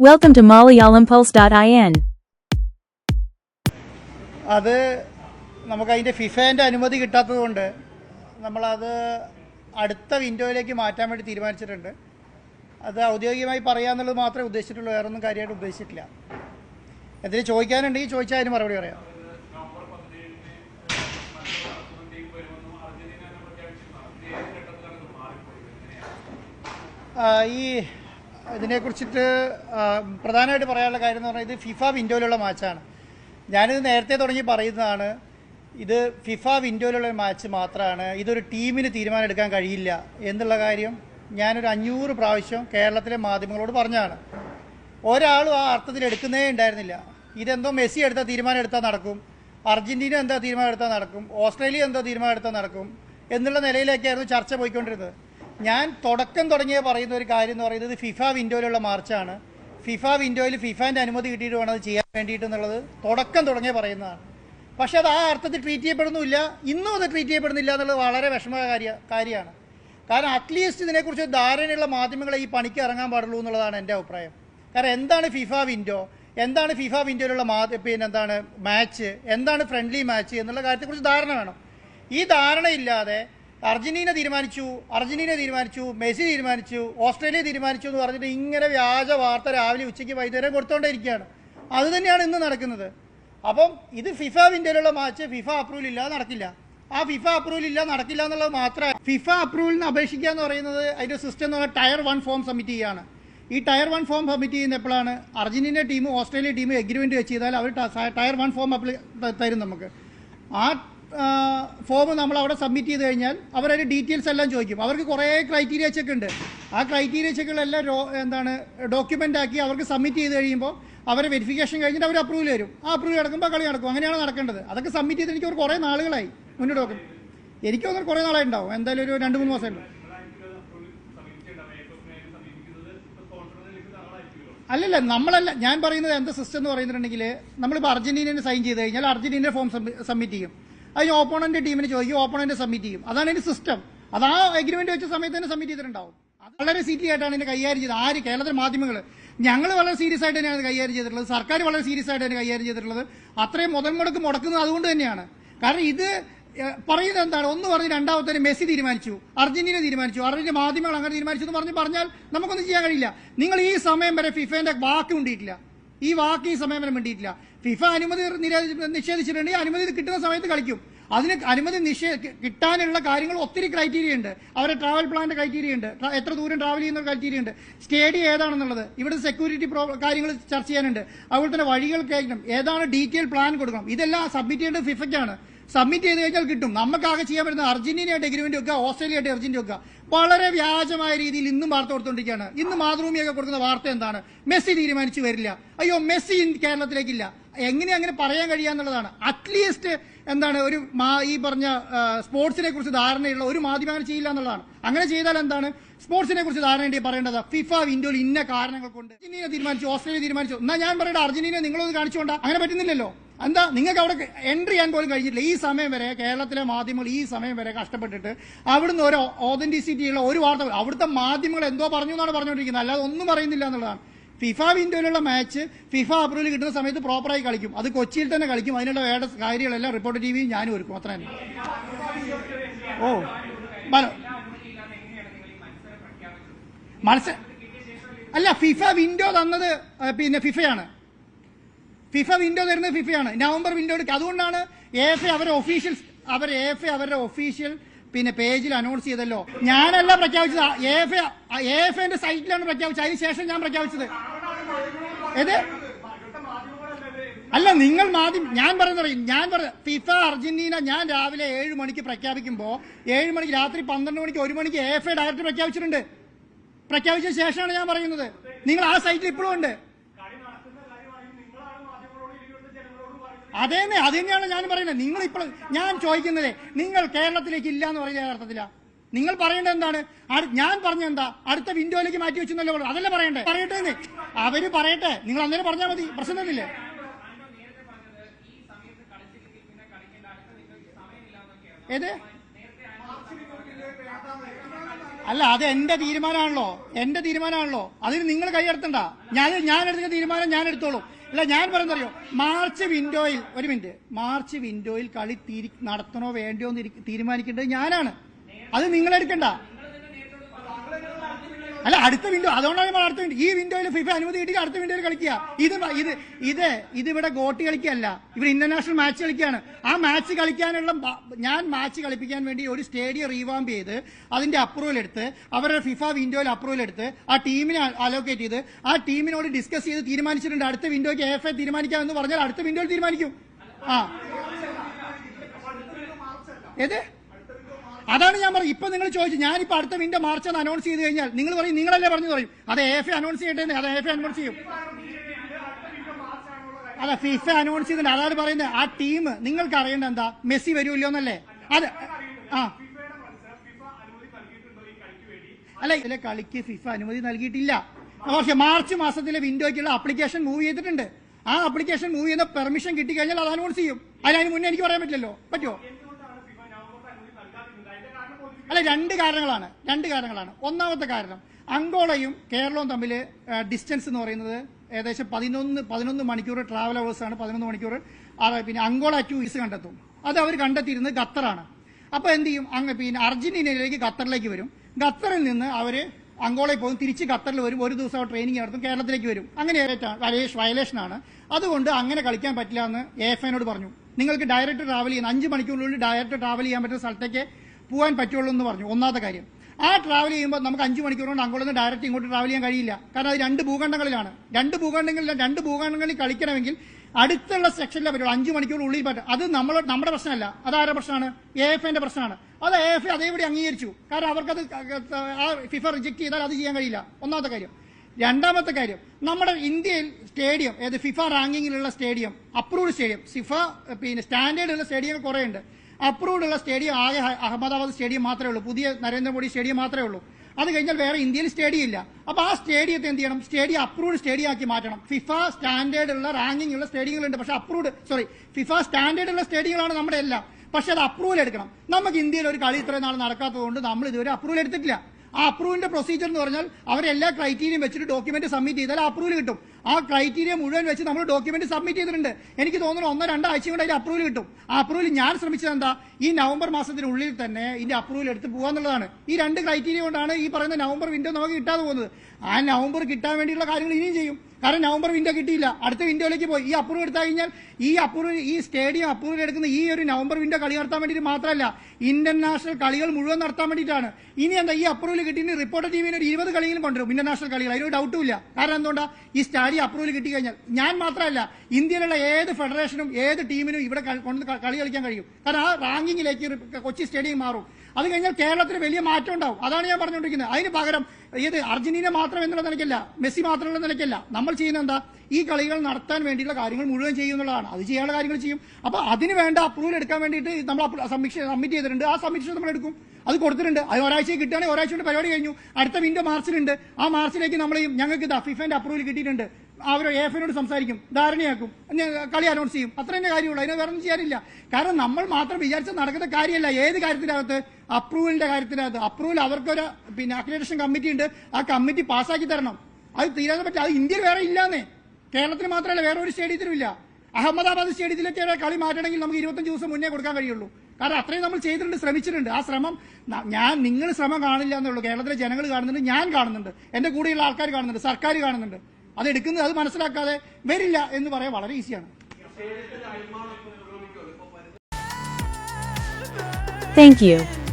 Welcome to MalayalamPulse.in. അത് നമുക്ക് അതിന്റെ ഫിഫേന്റെ അനുമതി കിട്ടാത്തത് കൊണ്ട് നമ്മളത് അടുത്ത വിൻഡോയിലേക്ക് മാറ്റാൻ വേണ്ടി തീരുമാനിച്ചിട്ടുണ്ട്. അത് ഔദ്യോഗികമായി പറയാന്നുള്ളത് മാത്രമേ ഉദ്ദേശിച്ചിട്ടുള്ളൂ വേറെ ഒന്നും കാര്യമായിട്ട് ഉദ്ദേശിച്ചിട്ടില്ല. എന്തെങ്കിലും ചോദിക്കാനുണ്ടെങ്കിൽ ചോദിച്ചാൽ അതിന് മറുപടി പറയാം. ഈ ഇതിനെക്കുറിച്ചിട്ട് പ്രധാനമായിട്ട് പറയാനുള്ള കാര്യം എന്ന് പറഞ്ഞാൽ ഇത് ഫിഫ വിൻഡോയിലുള്ള മാച്ചാണ്. ഞാനിത് നേരത്തെ തുടങ്ങി പറയുന്നതാണ് ഇത് ഫിഫ വിൻഡോയിലുള്ള മാച്ച് മാത്രമാണ് ഇതൊരു ടീമിന് തീരുമാനം എടുക്കാൻ കഴിയില്ല എന്നുള്ള കാര്യം ഞാനൊരു അഞ്ഞൂറ് പ്രാവശ്യം കേരളത്തിലെ മാധ്യമങ്ങളോട് പറഞ്ഞതാണ്. ഒരാളും ആ അർത്ഥത്തിൽ എടുക്കുന്നേ ഉണ്ടായിരുന്നില്ല. ഇതെന്തോ മെസ്സി എടുത്ത തീരുമാനം എടുത്താൽ നടക്കും അർജന്റീന എന്താ തീരുമാനം എടുത്താൽ നടക്കും ഓസ്ട്രേലിയ എന്താ തീരുമാനം എടുത്താൽ നടക്കും എന്നുള്ള നിലയിലേക്കായിരുന്നു ചർച്ച പോയിക്കൊണ്ടിരുന്നത്. ഞാൻ തുടക്കം തുടങ്ങിയ പറയുന്ന ഒരു കാര്യം എന്ന് പറയുന്നത് ഫിഫ വിൻഡോയിലുള്ള മാർച്ചാണ്. ഫിഫ വിൻഡോയിൽ ഫിഫാന്റെ അനുമതി കിട്ടിയിട്ട് വേണം അത് ചെയ്യാൻ വേണ്ടിയിട്ട് എന്നുള്ളത് തുടക്കം തുടങ്ങിയ പറയുന്നതാണ്. പക്ഷേ അത് ആ അർത്ഥത്തിൽ ട്രീറ്റ് ചെയ്യപ്പെടുന്നില്ല ഇന്നും അത് ട്രീറ്റ് ചെയ്യപ്പെടുന്നില്ല എന്നുള്ളത് വളരെ വിഷമ കാര്യ കാര്യമാണ്. കാരണം അറ്റ്ലീസ്റ്റ് ഇതിനെക്കുറിച്ച് ധാരണയുള്ള മാധ്യമങ്ങളെ ഈ പണിക്ക് ഇറങ്ങാൻ പാടുള്ളൂ എന്നുള്ളതാണ് എന്റെ അഭിപ്രായം. കാരണം എന്താണ് ഫിഫ വിൻഡോ? എന്താണ് ഫിഫ വിൻഡോയിലുള്ള മാ പിന്നെ എന്താണ് മാച്ച്? എന്താണ് ഫ്രണ്ട്ലി മാച്ച്? എന്നുള്ള കാര്യത്തെക്കുറിച്ച് ധാരണ വേണം. ഈ ധാരണയില്ലാതെ അർജന്റീന തീരുമാനിച്ചു അർജന്റീന തീരുമാനിച്ചു മെസ്സി തീരുമാനിച്ചു ഓസ്ട്രേലിയ തീരുമാനിച്ചു എന്ന് പറഞ്ഞിട്ട് ഇങ്ങനെ വ്യാജ വാർത്ത രാവിലെ ഉച്ചയ്ക്ക് വൈകുന്നേരം കൊടുത്തുകൊണ്ടേയിരിക്കുകയാണ് അത് തന്നെയാണ് ഇന്ന് നടക്കുന്നത്. അപ്പം ഇത് ഫിഫ വിന്റെയിലുള്ള മാച്ച് ഫിഫ അപ്രൂവൽ ഇല്ലാതെ നടക്കില്ല. ആ ഫിഫ അപ്രൂവൽ ഇല്ല നടക്കില്ല എന്നുള്ളത് മാത്രമേ ഫിഫ അപ്രൂവലിന് അപേക്ഷിക്കുക എന്ന് പറയുന്നത് അതിന്റെ സിസ്റ്റം എന്ന് പറഞ്ഞാൽ ടയർ വൺ ഫോം സബ്മിറ്റ് ചെയ്യുകയാണ് ഈ ടയർ വൺ ഫോം സബ്മിറ്റ് ചെയ്യുന്ന എപ്പോഴാണ് അർജന്റീന ടീമും ഓസ്ട്രേലിയ ടീമും എഗ്രിമെന്റ് വെച്ച് ചെയ്താൽ അവർ ടയർ വൺ ഫോം തരും നമുക്ക്. ആ ഫോം നമ്മൾ അവിടെ സബ്മിറ്റ് ചെയ്ത് കഴിഞ്ഞാൽ അവരതിന്റെ ഡീറ്റെയിൽസ് എല്ലാം ചോദിക്കും. അവർക്ക് കുറേ ക്രൈറ്റീരിയ ചെക്ക് ഉണ്ട്. ആ ക്രൈറ്റീരിയ ചെക്കുകളെല്ലാം എല്ലാം എന്താണ് ഡോക്യുമെന്റ് ആക്കി അവർക്ക് സബ്മിറ്റ് ചെയ്ത് കഴിയുമ്പോൾ അവരെ വെരിഫിക്കേഷൻ കഴിഞ്ഞിട്ട് അവർ അപ്രൂവൽ വരും. ആ അപ്രൂവൽ നടക്കുമ്പോൾ കളി നടക്കും. അങ്ങനെയാണ് നടക്കേണ്ടത്. അതൊക്കെ സബ്മിറ്റ് ചെയ്ത് എനിക്ക് കുറേ നാളുകളായി മുന്നോട്ട് നോക്കും എനിക്ക് തോന്നുന്നു കുറേ നാളായി ഉണ്ടാവും എന്തായാലും ഒരു രണ്ട് മൂന്ന് മാസം അല്ലല്ല നമ്മളല്ല. ഞാൻ പറയുന്നത് എന്താ സിസ്റ്റം എന്ന് പറയുന്നുണ്ടെങ്കിൽ നമ്മളിപ്പോൾ അർജന്റീനയിൽ സൈൻ ചെയ്ത് കഴിഞ്ഞാൽ അർജന്റീനയുടെ ഫോം സബ്മിറ്റ് ചെയ്യും. അതിന് ഓപ്പോണന്റ് ടീമിന് ചോദിക്കും ഓപ്പോണന്റ് സബ്മിറ്റ് ചെയ്യും. അതാണ് അതിന്റെ സിസ്റ്റം അത് ആ എഗ്രിമെന്റ് വെച്ച സമയത്ത് തന്നെ സബ്മിറ്റ് ചെയ്തിട്ടുണ്ടാവും. അത് വളരെ സീരിയസ് ആയിട്ടാണ് ഇതിനെ കൈകാര്യം ചെയ്തത്. ആര്? കേരളത്തിലെ മാധ്യമങ്ങൾ ഞങ്ങൾ വളരെ സീരിയസ് ആയിട്ട് തന്നെയാണ് കൈകാര്യം ചെയ്തിട്ടുള്ളത്. സർക്കാർ വളരെ സീരിയസ് ആയിട്ട് തന്നെ കൈകാര്യം ചെയ്തിട്ടുള്ളത്. അത്രയും മുതൽ മുടക്ക് മുടക്കുന്നത് അതുകൊണ്ട് തന്നെയാണ്. കാരണം ഇത് പറയുന്നത് എന്താണ്? ഒന്ന് പറഞ്ഞ് രണ്ടാമത്തെ മെസ്സി തീരുമാനിച്ചു അർജന്റീന തീരുമാനിച്ചു അർജന്റീന മാധ്യമങ്ങൾ അങ്ങനെ തീരുമാനിച്ചു എന്ന് പറഞ്ഞ് പറഞ്ഞാൽ നമുക്കൊന്നും ചെയ്യാൻ കഴിയില്ല. നിങ്ങൾ ഈ സമയം വരെ ഫിഫേന്റെ വാക്ക് ഉണ്ടിയിട്ടില്ല ഈ വാക്ക് ഈ സമയം വരെ മിണ്ടിയിട്ടില്ല. ഫിഫ അനുമതി നിഷേധിച്ചിട്ടുണ്ടെങ്കിൽ അനുമതി കിട്ടുന്ന സമയത്ത് കളിക്കും. അതിന് അനുമതി നിഷേ കിട്ടാനുള്ള കാര്യങ്ങൾ ഒത്തിരി ക്രൈറ്റീരിയ ഉണ്ട് അവരുടെ ട്രാവൽ പ്ലാന്റെ ക്രൈറ്റീരിയ ഉണ്ട് എത്ര ദൂരം ട്രാവൽ ചെയ്യുന്ന ക്രൈറ്റീരിയ ഉണ്ട് സ്റ്റേഡിയം ഏതാണെന്നുള്ളത്. ഇവിടെ സെക്യൂരിറ്റി കാര്യങ്ങൾ ചർച്ച ചെയ്യാനുണ്ട്. അതുപോലെ തന്നെ വഴികൾ കേൾക്കണം. ഏതാണ് ഡീറ്റെയിൽ പ്ലാൻ കൊടുക്കണം. ഇതെല്ലാം സബ്മിറ്റ് ചെയ്യേണ്ടത് ഫിഫയ്ക്കാണ്. സബ്മിറ്റ് ചെയ്ത് കഴിഞ്ഞാൽ കിട്ടും. നമുക്കാകെ ചെയ്യാൻ പറ്റുന്ന അർജന്റീനയായിട്ട് എഗ്രിമെന്റ് വെക്കുക ഓസ്ട്രേലിയയായിട്ട് അർജന്റീന വെക്കുക. വളരെ വ്യാജമായ രീതിയിൽ ഇന്നും വാർത്ത കൊടുത്തുകൊണ്ടിരിക്കുകയാണ് ഇന്ന് മാതൃഭൂമിയൊക്കെ കൊടുക്കുന്ന വാർത്ത എന്താണ്? മെസ്സി തീരുമാനിച്ചു വരില്ല. അയ്യോ മെസ്സി കേരളത്തിലേക്കില്ല. എങ്ങനെ അങ്ങനെ പറയാൻ കഴിയാന്നുള്ളതാണ് അറ്റ്ലീസ്റ്റ് എന്താണ് ഒരു ഈ പറഞ്ഞ സ്പോർട്സിനെ കുറിച്ച് ധാരണയുള്ള ഒരു മാധ്യമം അങ്ങനെ ചെയ്യില്ല എന്നുള്ളതാണ്. അങ്ങനെ ചെയ്താൽ എന്താണ്? സ്പോർട്സിനെ കുറിച്ച് ധാരണ പറയേണ്ടത് ഫിഫ വിൻഡോയിൽ ഇന്ന കാരണങ്ങൾ കൊണ്ട്. അർജന്റീന തീരുമാനിച്ചു ഓസ്ട്രേലിയ തീരുമാനിച്ചു. എന്നാ ഞാൻ പറയട്ടെ അർജന്റീന നിങ്ങളൊന്ന് കാണിച്ചുകൊണ്ട്. അങ്ങനെ പറ്റുന്നില്ലല്ലോ. എന്താ നിങ്ങൾക്ക് അവിടെ എൻട്രി ചെയ്യാൻ പോലും കഴിഞ്ഞിട്ടില്ല. ഈ സമയം വരെ കേരളത്തിലെ മാധ്യമങ്ങൾ ഈ സമയം വരെ കഷ്ടപ്പെട്ടിട്ട് അവിടുന്ന് ഒരു ഓതന്റിസിറ്റിയുള്ള ഒരു വാർത്ത അവിടുത്തെ മാധ്യമങ്ങൾ എന്തോ പറഞ്ഞു എന്നാണ് പറഞ്ഞുകൊണ്ടിരിക്കുന്നത്. അല്ലാതെ ഒന്നും പറയുന്നില്ല എന്നുള്ളതാണ്. ഫിഫ വിൻഡോയിലുള്ള മാച്ച് ഫിഫ അപ്രൂവൽ കിട്ടുന്ന സമയത്ത് പ്രോപ്പറായി കളിക്കും. അത് കൊച്ചിയിൽ തന്നെ കളിക്കും. അതിനുള്ള വേണ്ട കാര്യങ്ങളെല്ലാം റിപ്പോർട്ട് ടി വിയും ഞാനും ഒരുക്കും. അത്ര തന്നെ. ഓ. മത്സരം അല്ല ഫിഫ വിൻഡോ തന്നത് പിന്നെ ഫിഫയാണ്. ഫിഫ വിൻഡോ തരുന്നത് ഫിഫയാണ്. നവംബർ വിൻഡോ എടുക്കുക അതുകൊണ്ടാണ് എഫ് എ അവരുടെ ഒഫീഷ്യൽ അവർ എഫ് എ അവരുടെ ഒഫീഷ്യൽ പിന്നെ പേജിൽ അനൗൺസ് ചെയ്തല്ലോ. ഞാനല്ല പ്രഖ്യാപിച്ചത്. എഫ് എ എഫ് എന്റെ സൈറ്റിലാണ് പ്രഖ്യാപിച്ചത്. അതിനുശേഷം ഞാൻ പ്രഖ്യാപിച്ചത്. ഏത്? അല്ല നിങ്ങൾ മാധ്യമം ഞാൻ പറയുന്നത് ഞാൻ പറഞ്ഞ ഫിഫ അർജന്റീന ഞാൻ രാവിലെ ഏഴ് മണിക്ക് പ്രഖ്യാപിക്കുമ്പോൾ ഏഴ് മണിക്ക് രാത്രി പന്ത്രണ്ട് മണിക്ക് ഒരു മണിക്ക് എ എഫ് എ ഡയറക്ടർ പ്രഖ്യാപിച്ചിട്ടുണ്ട്. പ്രഖ്യാപിച്ച ശേഷമാണ് ഞാൻ പറയുന്നത്. നിങ്ങൾ ആ സൈറ്റിൽ ഇപ്പോഴും ഉണ്ട്. അതേന്നെ അത് തന്നെയാണ് ഞാൻ പറയുന്നത്. നിങ്ങൾ ഇപ്പോൾ ഞാൻ ചോദിക്കുന്നത് നിങ്ങൾ കേരളത്തിലേക്ക് ഇല്ല എന്ന് പറയുന്ന അർത്ഥത്തിലാണ് നിങ്ങൾ പറയേണ്ടത് എന്താണ്? ഞാൻ പറഞ്ഞ എന്താ? അടുത്ത വിൻഡോയിലേക്ക് മാറ്റി വെച്ചെന്നല്ലേ അതല്ല പറയണ്ടേ പറയട്ടെ. അവർ പറയട്ടെ. നിങ്ങൾ അന്നേരം പറഞ്ഞാൽ മതി. പ്രശ്നമില്ലേ ഏത്? അല്ല അത് എന്റെ തീരുമാനമാണല്ലോ. എന്റെ തീരുമാനമാണല്ലോ. അതിന് നിങ്ങൾ കൈയെടുത്തണ്ട ഞാൻ ഞാൻ എടുത്ത തീരുമാനം ഞാൻ എടുത്തോളൂ. അല്ല ഞാൻ പറയുന്നറിയോ മാർച്ച് വിൻഡോയിൽ ഒരു മിനിറ്റ്. മാർച്ച് വിൻഡോയിൽ കളി നടത്തണോ വേണ്ടയോ എന്ന് തീരുമാനിക്കേണ്ടത് ഞാനാണ്. അത് നിങ്ങൾ എടുക്കണ്ട. അല്ല അടുത്ത വിൻഡോ അതുകൊണ്ടാണ് നമ്മൾ അടുത്ത ഈ വിൻഡോയിൽ ഫിഫ അനുമതി കിട്ടി അടുത്ത വിൻഡോയിൽ കളിക്കുക. ഇത് ഇത് ഇത് ഇത് ഇവിടെ ഗോട്ടി കളിക്കുകയല്ല. ഇവിടെ ഇന്റർനാഷണൽ മാച്ച് കളിക്കുകയാണ്. ആ മാച്ച് കളിക്കാനുള്ള ഞാൻ മാച്ച് കളിപ്പിക്കാൻ വേണ്ടി ഒരു സ്റ്റേഡിയം റീവാമ്പ് ചെയ്ത് അതിന്റെ അപ്രൂവൽ എടുത്ത് അവരുടെ ഫിഫ വിൻഡോയിൽ അപ്രൂവൽ എടുത്ത് ആ ടീമിനെ അലോക്കേറ്റ് ചെയ്ത് ആ ടീമിനോട് ഡിസ്കസ് ചെയ്ത് തീരുമാനിച്ചിട്ടുണ്ട്. അടുത്ത വിൻഡോയ്ക്ക് എഫ് എ തീരുമാനിക്കാമെന്ന് പറഞ്ഞാൽ അടുത്ത വിൻഡോയിൽ തീരുമാനിക്കും. ആ. ഏത്? അതാണ് ഞാൻ പറയും ഇപ്പൊ നിങ്ങൾ ചോദിച്ചു ഞാനിപ്പോ അടുത്ത വിന്റെ മാർച്ച് എന്ന് അനൗൺസ് ചെയ്ത് കഴിഞ്ഞാൽ നിങ്ങൾ പറയും നിങ്ങളല്ലേ പറഞ്ഞു പറയും. അത് എഫ് അനൗൺസ് ചെയ്യട്ടെ അത് എഫ് അനൗൺസ് ചെയ്യും. അല്ല ഫിഫ അനൗൺസ് ചെയ്തിട്ടുണ്ട് അതാണ് പറയുന്നത് ആ ടീം നിങ്ങൾക്ക് അറിയേണ്ട എന്താ? മെസ്സി വരുമല്ലോ എന്നല്ലേ? അത് ആ. അല്ല ഇതിലെ കളിക്ക് ഫിഫ അനുമതി നൽകിയിട്ടില്ല. പക്ഷെ മാർച്ച് മാസത്തിലെ വിൻഡോയ്ക്കുള്ള അപ്ലിക്കേഷൻ മൂവ് ചെയ്തിട്ടുണ്ട്. ആ അപ്ലിക്കേഷൻ മൂവ് ചെയ്യുന്ന പെർമിഷൻ കിട്ടിക്കഴിഞ്ഞാൽ അത് അനൗൺസ് ചെയ്യും. അതിന് മുന്നേ എനിക്ക് പറയാൻ പറ്റില്ലല്ലോ. പറ്റുമോ അല്ല രണ്ട് കാരണങ്ങളാണ്. രണ്ട് കാരണങ്ങളാണ്. ഒന്നാമത്തെ കാരണം അങ്കോളയും കേരളവും തമ്മിൽ ഡിസ്റ്റൻസ് എന്ന് പറയുന്നത് ഏകദേശം പതിനൊന്ന് പതിനൊന്ന് മണിക്കൂർ ട്രാവൽ അവേഴ്സ് ആണ്. പതിനൊന്ന് മണിക്കൂർ. പിന്നെ അങ്കോള ടു ഈസ് കണ്ടെത്തും. അത് അവർ കണ്ടെത്തിയിരുന്നത് ഖത്തറാണ്. അപ്പോൾ എന്ത് ചെയ്യും? അങ്ങ് പിന്നെ അർജന്റീനയിലേക്ക് ഖത്തറിലേക്ക് വരും. ഖത്തറിൽ നിന്ന് അവർ അങ്കോളയിൽ പോകും. തിരിച്ച് ഖത്തറിൽ വരും. ഒരു ദിവസം ട്രെയിനിങ് നടത്തും. കേരളത്തിലേക്ക് വരും. അങ്ങനെ വയലേഷൻ ആണ്. അതുകൊണ്ട് അങ്ങനെ കളിക്കാൻ പറ്റില്ല എന്ന് എ എഫ് ഐനോട് പറഞ്ഞു. നിങ്ങൾക്ക് ഡയറക്റ്റ് ട്രാവൽ ചെയ്യുന്ന അഞ്ച് മണിക്കൂറിനുള്ളിൽ ഡയറക്റ്റ് ട്രാവൽ ചെയ്യാൻ പറ്റുന്ന സ്ഥലത്തേക്ക് പോകാൻ പറ്റുള്ളൂ എന്ന് പറഞ്ഞു. ഒന്നാമത്തെ കാര്യം. ആ ട്രാവൽ ചെയ്യുമ്പോൾ നമുക്ക് അഞ്ച് മണിക്കൂർ കൊണ്ട് അങ്ങോട്ട് നിന്ന് ഡയറക്റ്റ് ഇങ്ങോട്ട് ട്രാവൽ ചെയ്യാൻ കഴിയില്ല. കാരണം അത് രണ്ട് ഭൂഖണ്ഡങ്ങളിലാണ്. രണ്ട് ഭൂഖണ്ഡങ്ങളിൽ രണ്ട് ഭൂഖണ്ഡങ്ങളിൽ കളിക്കണമെങ്കിൽ അടുത്തുള്ള സെക്ഷനിലെ പറ്റുള്ളൂ. അഞ്ച് മണിക്കൂർ ഉള്ളിൽ പറ്റും. അത് നമ്മൾ നമ്മുടെ പ്രശ്നമല്ല. അതാരുടെ പ്രശ്നമാണ്? എ എഫ് എന്റെ പ്രശ്നമാണ്. അത് എ എഫ് അതേപടി അംഗീകരിച്ചു. കാരണം അവർക്കത് ആ ഫിഫ റിജക്ട് ചെയ്താൽ അത് ചെയ്യാൻ കഴിയില്ല. ഒന്നാമത്തെ കാര്യം. രണ്ടാമത്തെ കാര്യം. നമ്മുടെ ഇന്ത്യയിൽ സ്റ്റേഡിയം ഏത് ഫിഫ റാങ്കിങ്ങിലുള്ള സ്റ്റേഡിയം അപ്രൂവ്ഡ് സ്റ്റേഡിയം ഫിഫ പിന്നെ സ്റ്റാൻഡേർഡ് ഉള്ള സ്റ്റേഡിയങ്ങൾ കുറേ ഉണ്ട് അപ്രൂവ്ഡ് ഉള്ള സ്റ്റേഡിയം ആകെ അഹമ്മദാബാദ് സ്റ്റേഡിയം മാത്രമേ ഉള്ളൂ. പുതിയ നരേന്ദ്രമോദി സ്റ്റേഡിയം മാത്രമേ ഉള്ളൂ. അത് കഴിഞ്ഞാൽ വേറെ ഇന്ത്യയിൽ സ്റ്റേഡിയം ഇല്ല. അപ്പൊ ആ സ്റ്റേഡിയത്തെ എന്ത് ചെയ്യണം? സ്റ്റേഡിയം അപ്രൂവ്ഡ് സ്റ്റേഡിയം ആക്കി മാറ്റണം. ഫിഫ സ്റ്റാൻഡേർഡ് ഉള്ള റാങ്കിങ് ഉള്ള സ്റ്റേഡിയങ്ങളുണ്ട്. പക്ഷെ അപ്രൂവ്ഡ് സോറി ഫിഫ സ്റ്റാൻഡേർഡ് ഉള്ള സ്റ്റേഡിയങ്ങളാണ് നമ്മുടെ എല്ലാം. പക്ഷെ അത് അപ്രൂവൽ എടുക്കണം. നമുക്ക് ഇന്ത്യയിൽ ഒരു കളി ഇത്രയും നാൾ നടക്കാത്തതുകൊണ്ട് നമ്മൾ ഇതുവരെ അപ്രൂവൽ എടുത്തിട്ടില്ല. ആ അപ്രൂവിന്റെ പ്രൊസീജിയർ എന്ന് പറഞ്ഞാൽ അവരെല്ലാ ക്രൈറ്റീരിയയും വെച്ചിട്ട് ഡോക്യുമെന്റ് സബ്മിറ്റ് ചെയ്താൽ അപ്രൂവൽ കിട്ടും. ആ ക്രൈറ്റീരിയ മുഴുവൻ വെച്ച് നമ്മൾ ഡോക്യുമെന്റ് സബ്മിറ്റ് ചെയ്തിട്ടുണ്ട്. എനിക്ക് തോന്നുന്നു ഒന്നോ രണ്ടോ ആഴ്ച കൊണ്ട് അതിന്റെ അപ്രൂവൽ കിട്ടും. ആ അപ്രൂവൽ ഞാൻ ശ്രമിച്ചത് എന്താ ഈ നവംബർ മാസത്തിനുള്ളിൽ തന്നെ ഇതിന്റെ അപ്രൂവൽ എടുത്ത് പോകാന്നുള്ളതാണ് ഈ രണ്ട് ക്രൈറ്റീരിയ കൊണ്ടാണ് ഈ പറയുന്ന നവംബർ വിൻഡോ നമുക്ക് കിട്ടാതെ പോകുന്നത്. ആ നവംബർ കിട്ടാൻ വേണ്ടിയുള്ള കാര്യങ്ങൾ ഇനിയും ചെയ്യും. കാരണം നവംബർ വിൻഡോ കിട്ടിയില്ല. അടുത്ത വിൻഡോയിലേക്ക് പോയി. ഈ അപ്രൂവ് എടുത്തു കഴിഞ്ഞാൽ ഈ അപ്രൂവ് ഈ സ്റ്റേഡിയം അപ്രൂവൽ എടുക്കുന്ന ഈ ഒരു നവംബർ വിൻഡോ കളി നടത്താൻ വേണ്ടിയിട്ട് മാത്രമല്ല ഇന്റർനാഷണൽ കളികൾ മുഴുവൻ നടത്താൻ വേണ്ടിയിട്ടാണ്. ഇനി എന്താ ഈ അപ്രൂവൽ കിട്ടിയിട്ട് റിപ്പോർട്ടർ ടീമിന് ഒരു ഇരുപത് കളികളും കൊണ്ടുവരും ഇന്റർനാഷണൽ കളികൾ. അതിനൊരു ഡൗട്ടും ഇല്ല. കാരണം എന്തുകൊണ്ടാ? ഈ സ്റ്റേഡിയം അപ്രൂവൽ കിട്ടി കഴിഞ്ഞാൽ. ഞാൻ മാത്രമല്ല ഇന്ത്യയിലുള്ള ഏത് ഫെഡറേഷനും ഏത് ടീമിനും ഇവിടെ കൊണ്ട് കളി കളിക്കാൻ കഴിയും. കാരണം ആ റാങ്കിങ്ങിലേക്ക് കൊച്ചി സ്റ്റേഡിയം മാറും. അത് കഴിഞ്ഞാൽ കേരളത്തിന് വലിയ മാറ്റം ഉണ്ടാവും. അതാണ് ഞാൻ പറഞ്ഞുകൊണ്ടിരിക്കുന്നത്. അതിന് പകരം ഏത്? അർജന്റീന മാത്രം എന്നുള്ള നിലയ്ക്കല്ല. മെസ്സി മാത്രമുള്ള നിലയ്ക്കല്ല. നമ്മൾ ചെയ്യുന്ന എന്താ? ഈ കളികൾ നടത്താൻ വേണ്ടിയുള്ള കാര്യങ്ങൾ മുഴുവൻ ചെയ്യുന്നുള്ളതാണ് അത് ചെയ്യാനുള്ള കാര്യങ്ങൾ ചെയ്യും. അപ്പൊ അതിന് വേണ്ട അപ്രൂവൽ എടുക്കാൻ വേണ്ടിയിട്ട് നമ്മൾ സബ്മിറ്റ് ചെയ്തിട്ടുണ്ട്. ആ സബ്മിഷൻ നമ്മൾ എടുക്കും. അത് കൊടുത്തിട്ടുണ്ട്. അത് ഒരാഴ്ച കിട്ടുകയാണെങ്കിൽ ഒരാഴ്ച കൊണ്ട് പരിപാടി കഴിഞ്ഞു. അടുത്ത വിൻഡോ മാർച്ചിലുണ്ട് ആ മാർച്ചിലേക്ക് നമ്മൾ ഞങ്ങൾക്ക് ഇതാ ഫിഫന്റെ അപ്രൂവൽ കിട്ടിയിട്ടുണ്ട്. അവർ എഫിനോട് സംസാരിക്കും. ധാരണയാക്കും. കളി അനൗൺസ് ചെയ്യും. അത്ര തന്നെ കാര്യമുള്ളൂ. അതിനെ വേറെ ചെയ്യാനില്ല. കാരണം നമ്മൾ മാത്രം വിചാരിച്ച നടക്കുന്ന കാര്യമല്ല. ഏത് കാര്യത്തിനകത്ത്? അപ്രൂവലിന്റെ കാര്യത്തിനകത്ത്. അപ്രൂവൽ അവർക്കൊരു പിന്നെ അക്രഡിറ്റേഷൻ കമ്മിറ്റി ഉണ്ട്. ആ കമ്മിറ്റി പാസ്സാക്കി തരണം. അത് തീരാതെ പറ്റില്ല അത് ഇന്ത്യയിൽ വേറെ ഇല്ലാന്നേ. കേരളത്തിൽ മാത്രമല്ല വേറെ ഒരു സ്റ്റേഡിയത്തിലും ഇല്ല. അഹമ്മദാബാദ് സ്റ്റേഡിയത്തിലേക്ക് കളി മാറ്റണമെങ്കിൽ നമുക്ക് ഇരുപത്തഞ്ച് ദിവസം മുന്നേ കൊടുക്കാൻ കഴിയുള്ളൂ. കാരണം അത്രയും നമ്മൾ ചെയ്തിട്ടുണ്ട് ശ്രമിച്ചിട്ടുണ്ട്. ആ ശ്രമം ഞാൻ നിങ്ങൾ ശ്രമം കാണില്ല എന്നുള്ളൂ. കേരളത്തിലെ ജനങ്ങൾ കാണുന്നുണ്ട് ഞാൻ കാണുന്നുണ്ട്. എന്റെ കൂടെയുള്ള ആൾക്കാർ കാണുന്നുണ്ട് സർക്കാർ കാണുന്നുണ്ട്. അത് എടുക്കുന്നത് അത് മനസ്സിലാക്കാതെ വരില്ല എന്ന് പറയാൻ വളരെ ഈസിയാണ് Thank you.